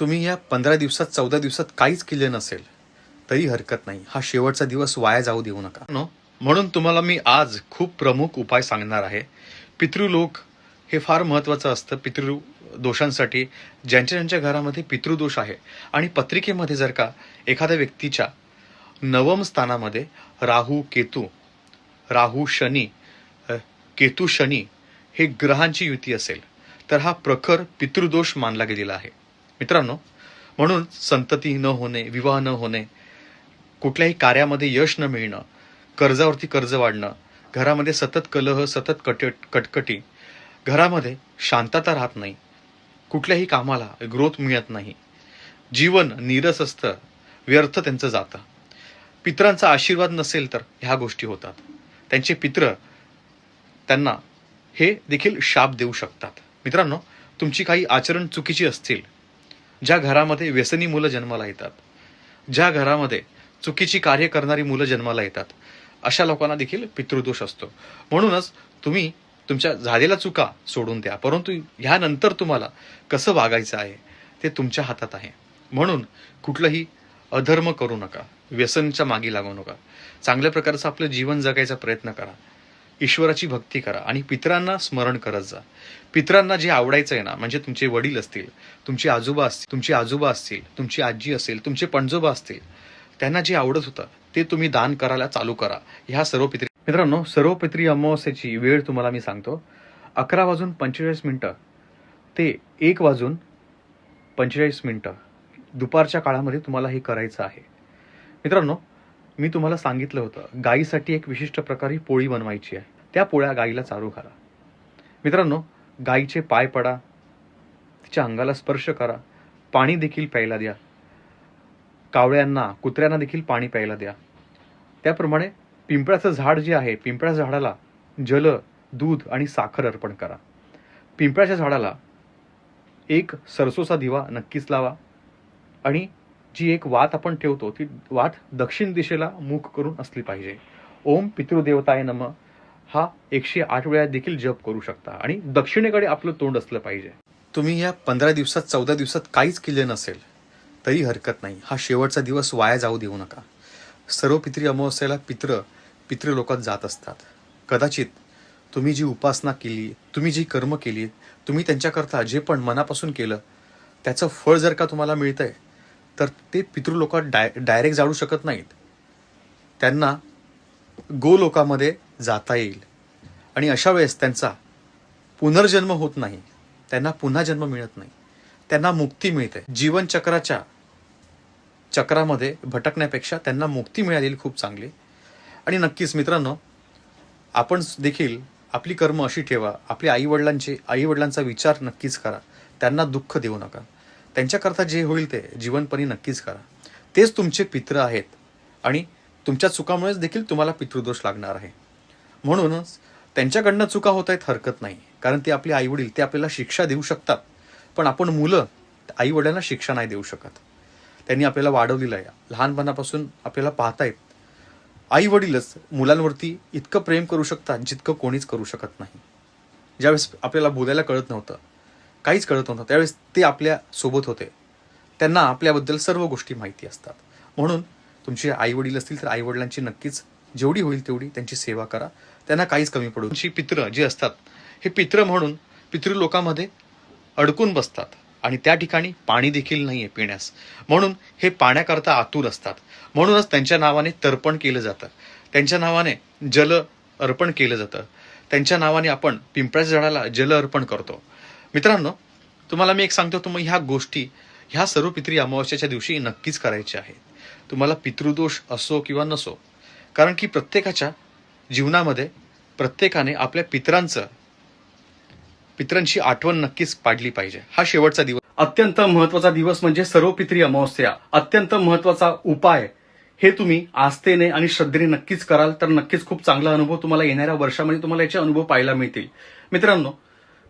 तुम्ही या पंधरा दिवसात चौदा दिवसात काहीच केले नसेल तरी हरकत नाही. हा शेवटचा दिवस वाया जाऊ देऊ नका. नो म्हणून तुम्हाला मी आज खूप प्रमुख उपाय सांगणार आहे. पितृलोक हे फार महत्वाचं असतं. पितृ दोषांसाठी ज्यांच्या ज्यांच्या घरामध्ये पितृदोष आहे आणि पत्रिकेमध्ये जर का एखाद्या व्यक्तीच्या नवम स्थानामध्ये राहू केतू राहू शनी केतू शनी हे ग्रहांची युती असेल तर हा प्रखर पितृदोष मानला गेलेला आहे. मित्रांनो म्हणून संतती न होणे विवाह न होणे कुठल्याही कार्यामध्ये यश न मिळणं कर्जावरती कर्ज वाढणं घरामध्ये सतत कलह सतत कट कटकटी घरामध्ये शांतता राहत नाही कुठल्याही कामाला ग्रोथ मिळत नाही जीवन नीरस असतं व्यर्थ त्यांचं जातं. पित्रांचा आशीर्वाद नसेल तर ह्या गोष्टी होतात. त्यांचे पित्र त्यांना हे देखील शाप देऊ शकतात. मित्रांनो तुमची काही आचरण चुकीची असतील ज्या घरामध्ये व्यसनी मुलं जन्माला येतात ज्या घरामध्ये चुकीची कार्य करणारी मुलं जन्माला येतात अशा लोकांना देखील पितृदोष असतो. म्हणूनच तुम्ही तुमच्या झालेल्या चुका सोडून द्या परंतु ह्यानंतर तुम्हाला कसं वागायचं आहे ते तुमच्या हातात आहे. म्हणून कुठलंही अधर्म करू नका व्यसनच्या मागे लागू नका. चांगल्या प्रकारचं आपलं जीवन जगायचा प्रयत्न करा. ईश्वराची भक्ती करा आणि पितरांना स्मरण करत जा. पितरांना जे आवडायचं आहे ना म्हणजे तुमचे वडील असतील तुमची आजोबा असतील तुमची आजोबा असतील तुमची आजी असेल तुमचे पणजोबा असतील त्यांना जे आवडत होतं ते तुम्ही दान करायला चालू करा. ह्या सर्व पित्री मित्रांनो सर्व पित्री अमावस्याची वेळ तुम्हाला मी सांगतो. अकरा वाजून पंचेचाळीस मिनटं. ते एक वाजून पंचेचाळीस मिनटं. दुपारच्या काळामध्ये तुम्हाला हे करायचं आहे. मित्रांनो मी तुम्हाला सांगितलं होतं गाईसाठी एक विशिष्ट प्रकारे पोळी बनवायची आहे. त्या पोळ्या गाईला चारू घाला. मित्रांनो गाईचे पाय पडा तिच्या अंगाला स्पर्श करा पाणी देखील प्यायला द्या. कावळ्यांना कुत्र्यांना देखील पाणी प्यायला द्या. त्याप्रमाणे पिंपळाचं झाड जे आहे पिंपळाच्या झाडाला जल दूध आणि साखर अर्पण करा. पिंपळाच्या झाडाला एक सरसोचा दिवा नक्कीच लावा आणि जी एक वात आपण ठेवतो ती वात दक्षिण दिशेला मुख करून असली पाहिजे. ओम पितृदेवताय नम हा एकशे आठ वेळा देखील जप करू शकता. आणि दक्षिणेकडे आपलं तोंड असलं पाहिजे. तुम्ही या पंधरा दिवसात चौदा दिवसात काहीच केले नसेल तरी हरकत नाही. हा शेवटचा दिवस वाया जाऊ देऊ नका. सर्व पितरी अमावस्याला पित्र पितृलोकात जात असतात. कदाचित तुम्ही जी उपासना केली तुम्ही जी कर्म केली तुम्ही त्यांच्याकरता जे पण मनापासून केलं त्याचं फळ जर का तुम्हाला मिळतंय तर ते पितृलोकात डाय डायरेक्ट जाळू शकत नाहीत. त्यांना गोलोकामध्ये जाता येईल. आणि अशा वेळेस त्यांचा पुनर्जन्म होत नाही. त्यांना पुन्हा जन्म मिळत नाही. त्यांना मुक्ती मिळते. जीवनचक्राच्या चक्रामध्ये भटकण्यापेक्षा त्यांना मुक्ती मिळालेली खूप चांगली. आणि नक्कीच मित्रांनो आपण देखील आपली कर्म अशी ठेवा. आपल्या आईवडिलांचे आईवडिलांचा विचार नक्कीच करा. त्यांना दुःख देऊ नका. त्यांच्याकरता जे होईल ते जीवनपणी नक्कीच करा. तेच तुमचे पित्र आहेत आणि तुमच्या चुकामुळेच देखील तुम्हाला पितृदोष लागणार आहे. म्हणूनच त्यांच्याकडनं चुका होत आहेत हरकत नाही कारण ते आपले आईवडील ते आपल्याला शिक्षा देऊ शकतात. पण आपण मुलं आईवडिलांना शिक्षा नाही देऊ शकत. त्यांनी आपल्याला वाढवलेलं आहे. लहानपणापासून आपल्याला पाहतायत. आई वडीलच मुलांवरती इतकं प्रेम करू शकतात जितकं कोणीच करू शकत नाही. ज्यावेळेस आपल्याला बोलायला कळत नव्हतं. काहीच कळत नव्हतं. त्यावेळेस ते आपल्यासोबत होते. त्यांना आपल्याबद्दल सर्व गोष्टी माहिती असतात. म्हणून तुमचे आई वडील असतील तर आई वडिलांची नक्कीच जेवढी होईल तेवढी त्यांची सेवा करा. त्यांना काहीच कमी पडू तुमची पित्र जे असतात हे पित्र म्हणून पितृलोकामध्ये अडकून बसतात आणि त्या ठिकाणी पाणी देखील नाही आहे पिण्यास. म्हणून हे पाण्याकरता आतुर असतात. म्हणूनच त्यांच्या नावाने तर्पण केलं जातं. त्यांच्या नावाने जल अर्पण केलं जातं. त्यांच्या नावाने आपण पिंपळाच्या झाडाला जल अर्पण करतो. मित्रांनो तुम्हाला मी एक सांगतो तुम्ही ह्या गोष्टी ह्या सर्व पितरी अमावस्याच्या दिवशी नक्कीच करायच्या आहेत. तुम्हाला पितृदोष असो किंवा नसो कारण की प्रत्येकाच्या जीवनामध्ये प्रत्येकाने आपल्या पितरांचं पित्रांची आठवण नक्कीच पाडली पाहिजे. हा शेवटचा दिवस. अत्यंत महत्त्वाचा दिवस म्हणजे सर्व पित्री अमावस्या. अत्यंत महत्त्वाचा उपाय हे तुम्ही आस्थेने आणि श्रद्धेने नक्कीच कराल तर नक्कीच खूप चांगला अनुभव तुम्हाला येणाऱ्या वर्षामध्ये तुम्हाला याचे अनुभव पाहायला मिळतील. मित्रांनो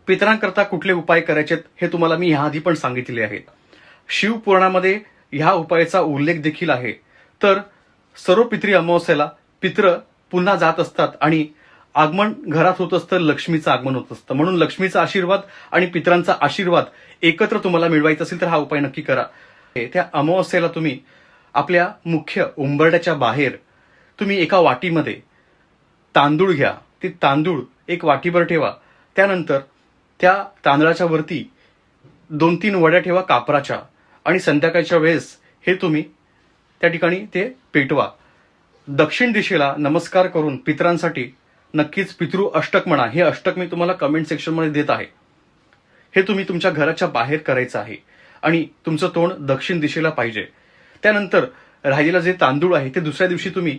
पितरांकरता कुठले उपाय करायचेत हे तुम्हाला मी ह्याआधी पण सांगितले आहेत. शिवपुराणामध्ये ह्या उपायाचा उल्लेख देखील आहे. तर सर्व पित्री अमावस्याला पित्र पुन्हा जात असतात आणि आगमन घरात होत असतं लक्ष्मीचं आगमन होत असतं. म्हणून लक्ष्मीचा आशीर्वाद आणि पितरांचा आशीर्वाद एकत्र तुम्हाला मिळवायचा असेल तर हा उपाय नक्की करा. त्या अमावस्येला तुम्ही आपल्या मुख्य उंबरड्याच्या बाहेर तुम्ही एका वाटीमध्ये तांदूळ घ्या. ते तांदूळ एक वाटीभर ठेवा. त्यानंतर त्या तांदळाच्या वरती दोन तीन वड्या ठेवा कापराच्या आणि संध्याकाळच्या वेळेस हे तुम्ही त्या ठिकाणी ते पेटवा. दक्षिण दिशेला नमस्कार करून पितरांसाठी नक्कीच पितृ अष्टक म्हणा हे अष्टक मी तुम्हाला कमेंट सेक्शनमध्ये देत आहे. हे तुम्ही तुमच्या घराच्या बाहेर करायचं आहे आणि तुमचं तोंड दक्षिण दिशेला पाहिजे. त्यानंतर राहिलेला जे तांदूळ आहे ते दुसऱ्या दिवशी तुम्ही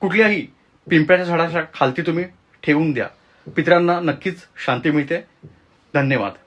कुठल्याही पिंपळाच्या झाडाच्या खालती तुम्ही ठेवून द्या. पितरांना नक्कीच शांती मिळते. धन्यवाद.